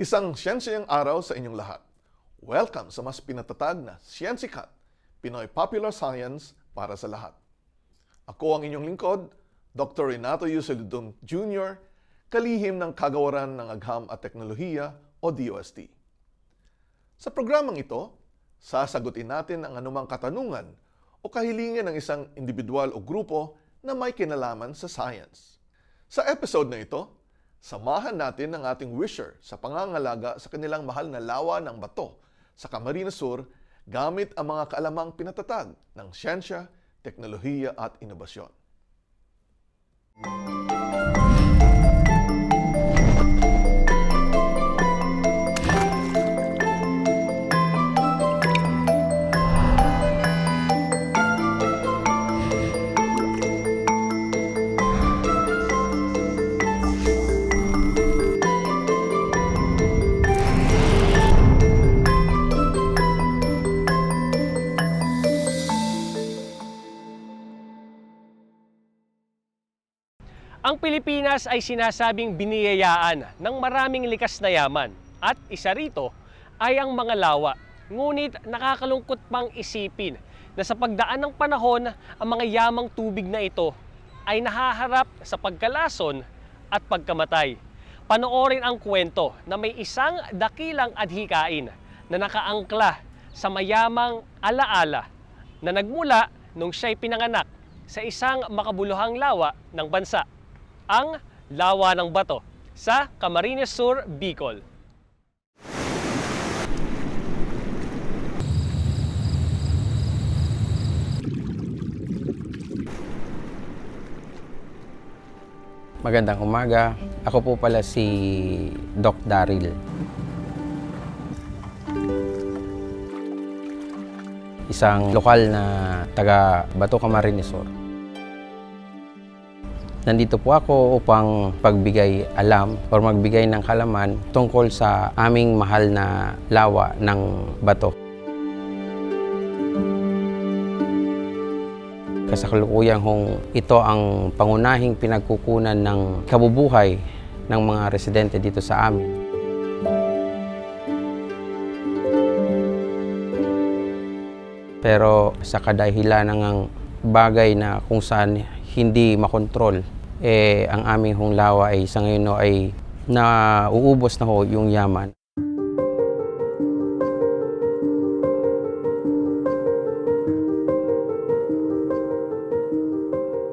Isang siyensiyang araw sa inyong lahat. Welcome sa mas pinatatag na Siyensikat, Pinoy Popular Science para sa lahat. Ako ang inyong lingkod, Dr. Renato Yuseludong Jr., kalihim ng Kagawaran ng Agham at Teknolohiya o DOST. Sa programang ito, sasagutin natin ang anumang katanungan o kahilingan ng isang individual o grupo na may kinalaman sa science. Sa episode na ito, samahan natin ang ating wisher sa pangangalaga sa kanilang mahal na lawa ng bato sa Camarines Sur gamit ang mga kaalamang pinatatag ng siyensya, teknolohiya at inobasyon. Ang Pilipinas ay sinasabing biniyayaan ng maraming likas na yaman at isa rito ay ang mga lawa. Ngunit nakakalungkot pang isipin na sa pagdaan ng panahon, ang mga yamang tubig na ito ay nahaharap sa pagkalason at pagkamatay. Panoorin ang kwento na may isang dakilang adhikain na nakaangkla sa mayamang alaala na nagmula nung siya'y pinanganak sa isang makabuluhang lawa ng bansa ang Lawa ng Bato sa Camarines Sur, Bicol. Magandang umaga. Ako po pala si Doc Daryl. Isang lokal na taga Bato Camarines Sur. Nandito po ako upang pagbigay alam o magbigay ng kalaman tungkol sa aming mahal na lawa ng bato. Kasalukuyan hong ito ang pangunahing pinagkukunan ng kabubuhay ng mga residente dito sa amin. Pero sa kadahilan ng bagay na kung saan hindi makontrol, eh, ang aming hong lawa ay sa ngayon no, ay nauubos na ho yung yaman.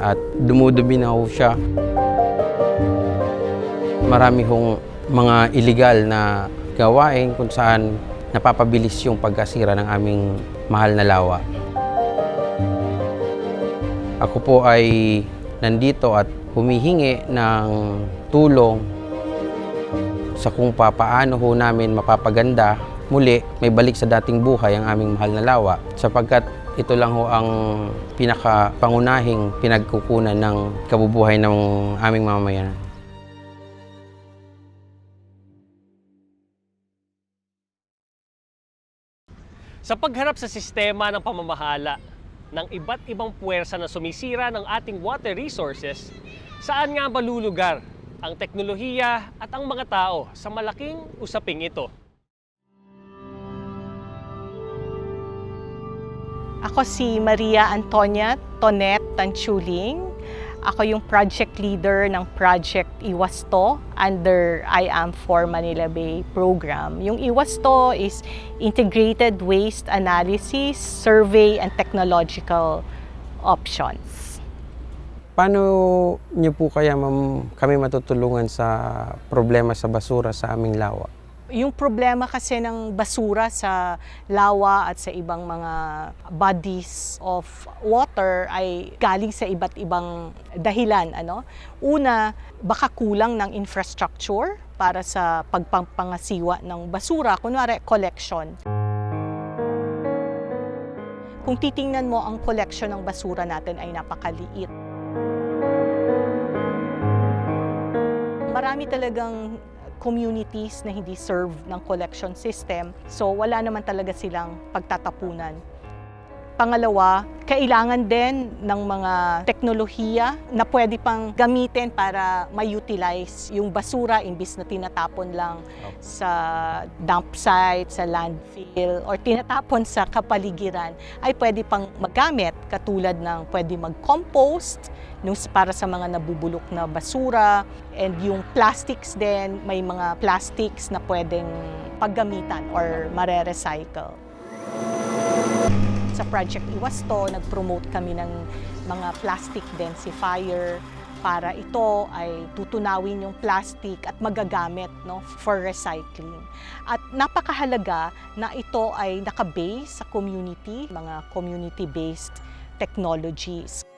At dumudumi na ho siya. Marami hong mga illegal na gawain kung saan napapabilis yung pagkasira ng aming mahal na lawa. Ako po ay nandito at humihingi ng tulong sa kung papaano ho namin mapapaganda muli may balik sa dating buhay ang aming mahal na lawa sapagkat ito lang ho ang pinakapangunahing pinagkukunan ng kabubuhay ng aming mamamayan. Sa pagharap sa sistema ng pamamahala ng iba't ibang puwersa na sumisira ng ating water resources, saan nga ba lulugar ang teknolohiya at ang mga tao sa malaking usaping ito? Ako si Maria Antonia Tonet Tanchuling. Ako yung project leader ng Project Iwasto under I Am for Manila Bay program. Yung Iwasto is Integrated Waste Analysis, Survey, and Technological Options. Paano niyo po kaya ma'am, kami matutulungan sa problema sa basura sa aming lawa? Yung problema kasi ng basura sa lawa at sa ibang mga bodies of water ay galing sa iba't ibang dahilan. Ano? Una, baka kulang ng infrastructure para sa pagpapangasiwa ng basura, kunwari collection. Kung titingnan mo ang collection ng basura natin ay napakaliit. Marami talagang communities na hindi serve ng collection system. So wala naman talaga silang pagtatapunan. Pangalawa, kailangan din ng mga teknolohiya na pwede pang gamitin para ma-utilize yung basura imbis na tinatapon lang sa dump site, sa landfill, or tinatapon sa kapaligiran, ay pwede pang magamit katulad ng pwede mag-compost nung para sa mga nabubulok na basura. And yung plastics din, may mga plastics na pwedeng paggamitan or mare-recycle sa Project Iwasto, nag-promote kami ng mga plastic densifier para ito ay tutunawin yung plastic at magagamit no, for recycling. At napakahalaga na ito ay nakabase sa community, mga community-based technologies.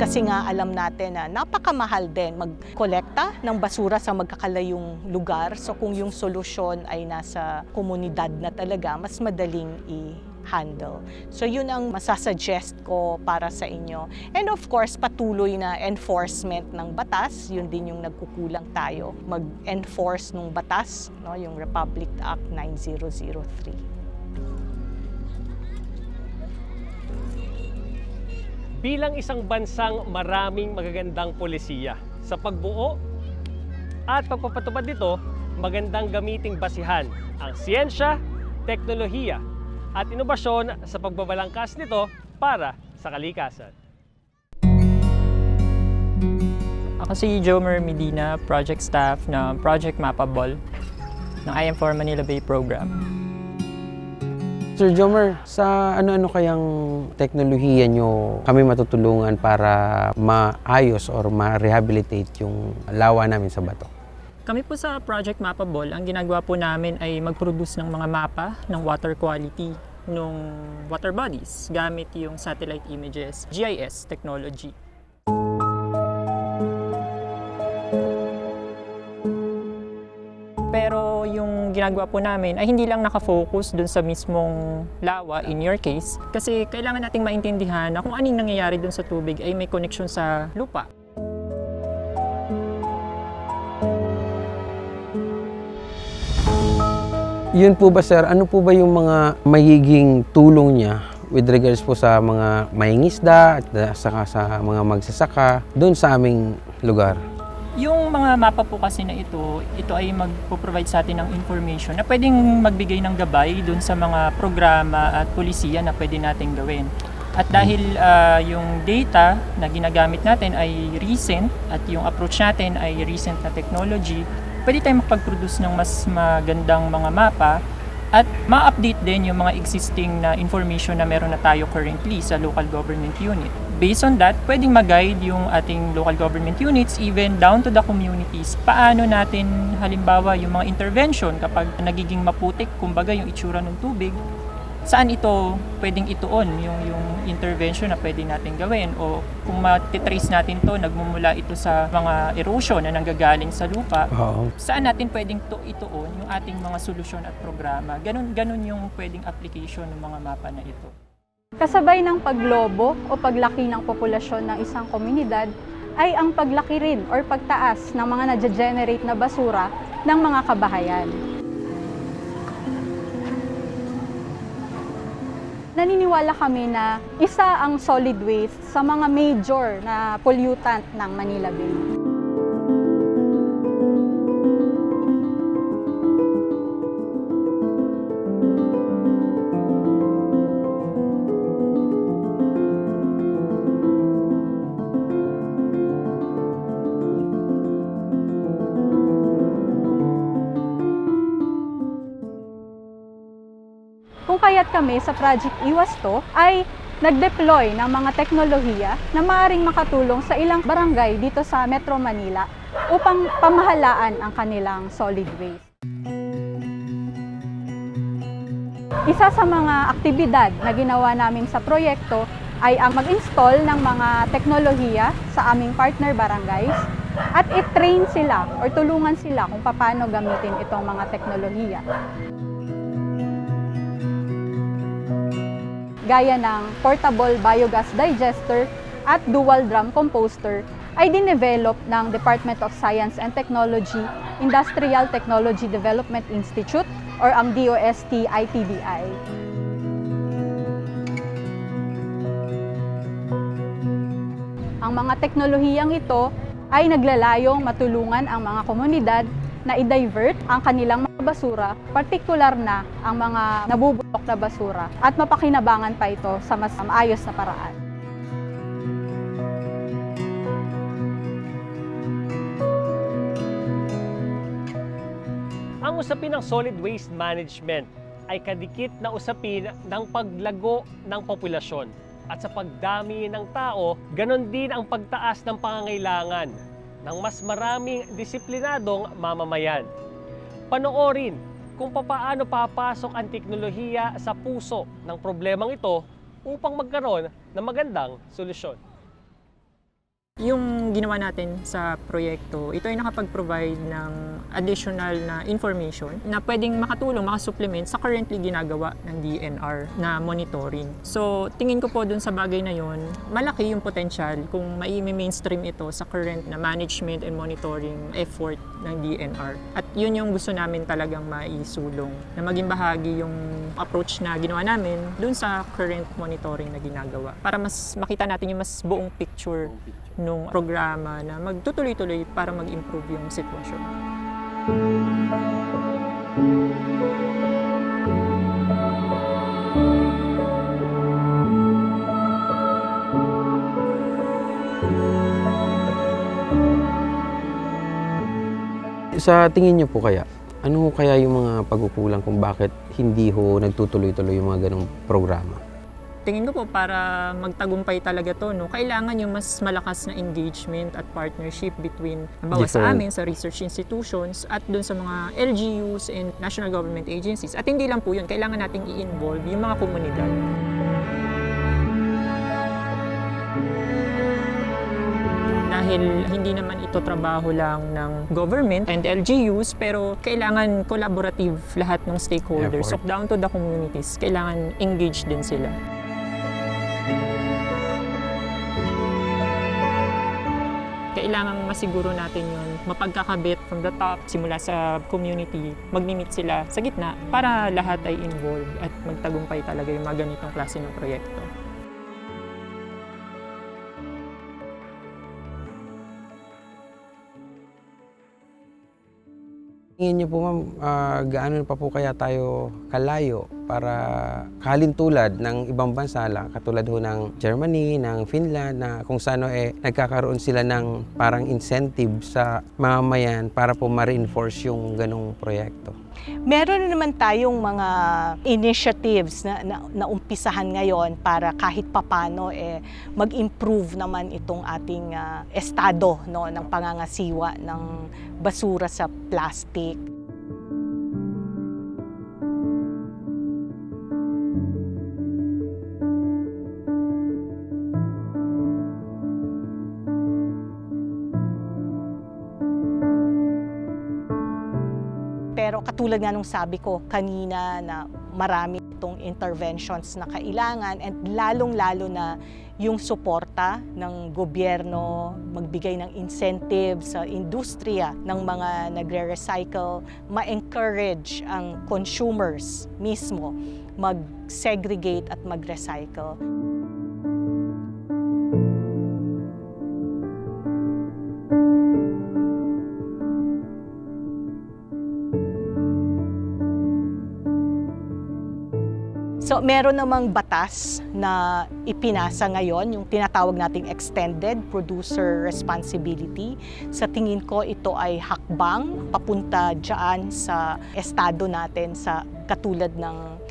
Kasi nga alam natin na napakamahal din magkolekta ng basura sa magkakalayong lugar. So kung yung solusyon ay nasa komunidad na talaga, mas madaling i-handle. So yun ang masasuggest ko para sa inyo. And of course, patuloy na enforcement ng batas. Yun din yung nagkukulang tayo. Mag-enforce ng batas, no, yung Republic Act 9003. Bilang isang bansang maraming magagandang polisiya. Sa pagbuo at pagpapatupad nito, magandang gamiting basihan ang siyensya, teknolohiya at inobasyon sa pagbabalangkas nito para sa kalikasan. Ako si Jomer Medina, project staff ng Project Mapable ng IM4 Manila Bay Program. Sir Jomer, sa ano-ano kayang teknolohiya nyo kami matutulungan para maayos or ma-rehabilitate yung lawa namin sa bato? Kami po sa Project Mapable, ang ginagawa po namin ay mag-produce ng mga mapa ng water quality ng water bodies gamit yung satellite images, GIS technology. Pero yung ginagawa po namin ay hindi lang nakafocus dun sa mismong lawa in your case kasi kailangan nating maintindihan na kung anong nangyayari dun sa tubig ay may connection sa lupa. Yun po ba sir, ano po ba yung mga magiging tulong niya with regards po sa mga mahingisda at saka sa mga magsasaka doon sa aming lugar? Yung mga mapa po kasi na ito, ito ay magpo-provide sa atin ng information na pwedeng magbigay ng gabay dun sa mga programa at polisiya na pwede nating gawin. At dahil ah, yung data na ginagamit natin ay recent at yung approach natin ay recent na technology, pwede tayong makapag-produce ng mas magandang mga mapa at ma-update din yung mga existing na information na meron na tayo currently sa local government unit. Based on that, pwedeng mag-guide yung ating local government units even down to the communities. Paano natin halimbawa yung mga intervention kapag nagiging maputik, kumbaga yung itsura ng tubig, saan ito pwedeng ituon yung yung intervention na pwede natin gawin o kung matitrace natin to nagmumula ito sa mga erosion na nanggagaling sa lupa Oo. saan natin pwedeng to ituon yung ating mga solusyon at programa ganun ganun yung pwedeng application ng mga mapa na ito Kasabay ng paglobo o paglaki ng populasyon ng isang komunidad ay ang paglaki rin or pagtaas ng mga nadya-generate na basura ng mga kabahayan. Naniniwala kami na isa ang solid waste sa mga major na pollutant ng Manila Bay. Kami sa Project Iwasto ay nag-deploy ng mga teknolohiya na maaaring makatulong sa ilang barangay dito sa Metro Manila upang pamahalaan ang kanilang solid waste. Isa sa mga aktibidad na ginawa namin sa proyekto ay ang mag-install ng mga teknolohiya sa aming partner barangays at i-train sila or tulungan sila kung paano gamitin itong mga teknolohiya. Gaya ng portable biogas digester at dual drum composter ay dinevelop ng Department of Science and Technology Industrial Technology Development Institute or ang DOST ITBI. Ang mga teknolohiyang ito ay naglalayong matulungan ang mga komunidad na i-divert ang kanilang basura, partikular na ang mga nabubulok na basura at mapakinabangan pa ito sa mas maayos na paraan. Ang usapin ng solid waste management ay kadikit na usapin ng paglago ng populasyon. At sa pagdami ng tao, ganon din ang pagtaas ng pangangailangan ng mas maraming disiplinadong mamamayan. Panoorin kung papaano papasok ang teknolohiya sa puso ng problemang ito upang magkaroon ng magandang solusyon. Yung ginawa natin sa proyekto, ito ay nakapag-provide ng additional na information na pwedeng makatulong, makasupplement sa currently ginagawa ng DNR na monitoring. So, tingin ko po dun sa bagay na yon, malaki yung potential kung mai-mainstream ito sa current na management and monitoring effort ng DNR. At yun yung gusto namin talagang maisulong, na maging bahagi yung approach na ginawa namin dun sa current monitoring na ginagawa. Para mas makita natin yung mas buong picture nung programa na magtutuloy-tuloy para mag-improve yung sitwasyon. Sa tingin niyo po kaya, ano kaya yung mga pagkukulang kung bakit hindi ho nagtutuloy-tuloy yung mga ganong programa? Tingin ko po para magtagumpay talaga to, no, kailangan yung mas malakas na engagement at partnership between halimbawa sa amin, sa research institutions at dun sa mga LGUs and national government agencies. At hindi lang po yun, kailangan nating i-involve yung mga komunidad. Dahil hindi naman ito trabaho lang ng government and LGUs, pero kailangan collaborative lahat ng stakeholders. So Effort. down to the communities, kailangan engaged din sila. Kailangan masiguro natin yun, mapagkakabit from the top, simula sa community, mag-meet sila sa gitna para lahat ay involved at magtagumpay talaga yung mga ganitong klase ng proyekto. Tingin niyo po ma'am, ah, gaano pa po kaya tayo kalayo para kalintulad ng ibang bansa lang, katulad ho ng Germany, ng Finland, na kung saan eh, nagkakaroon sila ng parang incentive sa mamamayan para po ma-reinforce yung ganong proyekto. Meron na naman tayong mga initiatives na, na, na umpisahan ngayon para kahit papano eh, mag-improve naman itong ating ah, estado no, ng pangangasiwa ng basura sa plastic. Katulad nga nung sabi ko kanina na marami itong interventions na kailangan and lalong-lalo na yung suporta ng gobyerno, magbigay ng incentive sa industriya ng mga nagre-recycle, ma-encourage ang consumers mismo mag-segregate at mag-recycle. Meron namang batas na ipinasa ngayon, yung tinatawag nating Extended Producer Responsibility. Sa tingin ko ito ay hakbang papunta dyan sa estado natin sa katulad ng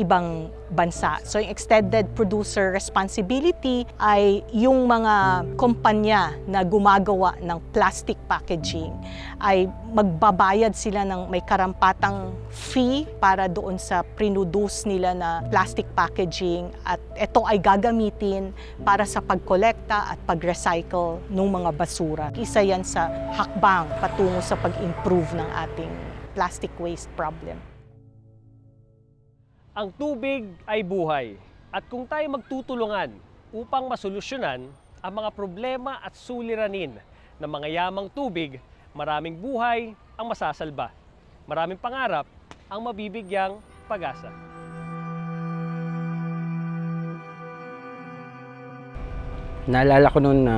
ibang bansa. So yung Extended Producer Responsibility ay yung mga kumpanya na gumagawa ng plastic packaging ay magbabayad sila ng may karampatang fee para doon sa produce nila na plastic packaging at ito ay gagamitin para sa pagkolekta at pag-recycle ng mga basura. Isa yan sa hakbang patungo sa pag-improve ng ating plastic waste problem. Ang tubig ay buhay at kung tayo magtutulungan upang masolusyonan ang mga problema at suliranin ng mga yamang tubig, maraming buhay ang masasalba. Maraming pangarap, ang mabibigyang pag-asa. Naalala ko noon na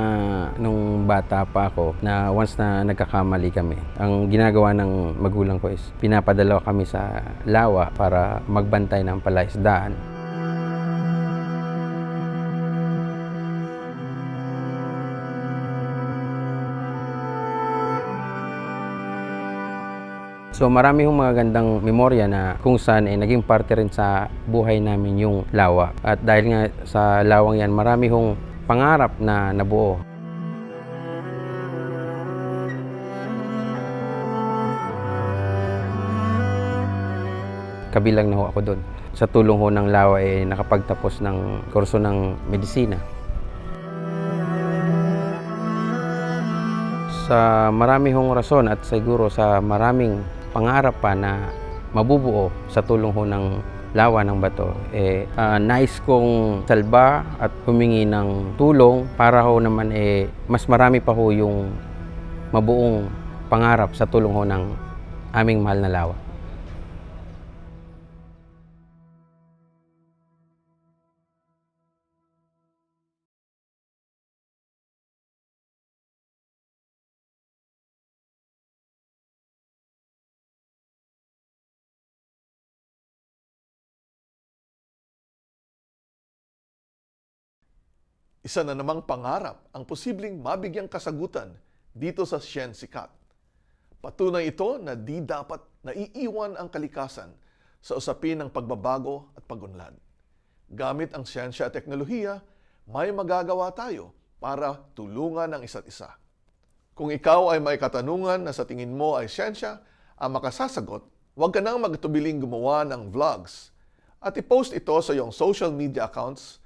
nung bata pa ako na once na nagkakamali kami, ang ginagawa ng magulang ko is pinapadala kami sa lawa para magbantay ng palaisdaan. So marami hong mga gandang memorya na kung saan ay naging parte rin sa buhay namin yung lawa. At dahil nga sa lawang yan, marami hong pangarap na nabuo. Kabilang na ho ako doon. Sa tulong ho ng lawa ay nakapagtapos ng kurso ng medisina. Sa marami hong rason at siguro sa maraming pangarap pa na mabubuo sa tulong ho ng lawa ng bato, eh, ah, nais kong salba at humingi ng tulong para ho naman eh, mas marami pa ho yung mabuong pangarap sa tulong ho ng aming mahal na lawa. Isa na namang pangarap ang posibleng mabigyang kasagutan dito sa Siyensikat. Patunay ito na di dapat naiiwan ang kalikasan sa usapin ng pagbabago at pagunlad. Gamit ang siyensya at teknolohiya, may magagawa tayo para tulungan ang isa't isa. Kung ikaw ay may katanungan na sa tingin mo ay siyensya ang makasasagot, huwag ka nang magtubiling gumawa ng vlogs at i-post ito sa iyong social media accounts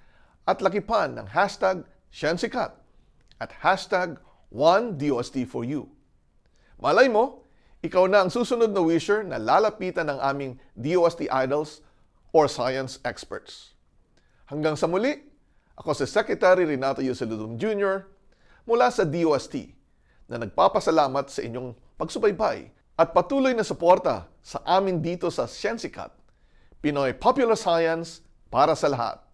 at lakipan ng hashtag Shensikat at hashtag OneDOST4U. Malay mo, ikaw na ang susunod na wisher na lalapitan ng aming DOST idols or science experts. Hanggang sa muli, ako si Secretary Renato Yusiludum Jr. mula sa DOST na nagpapasalamat sa inyong pagsubaybay at patuloy na suporta sa amin dito sa Syensikat, Pinoy Popular Science para sa lahat.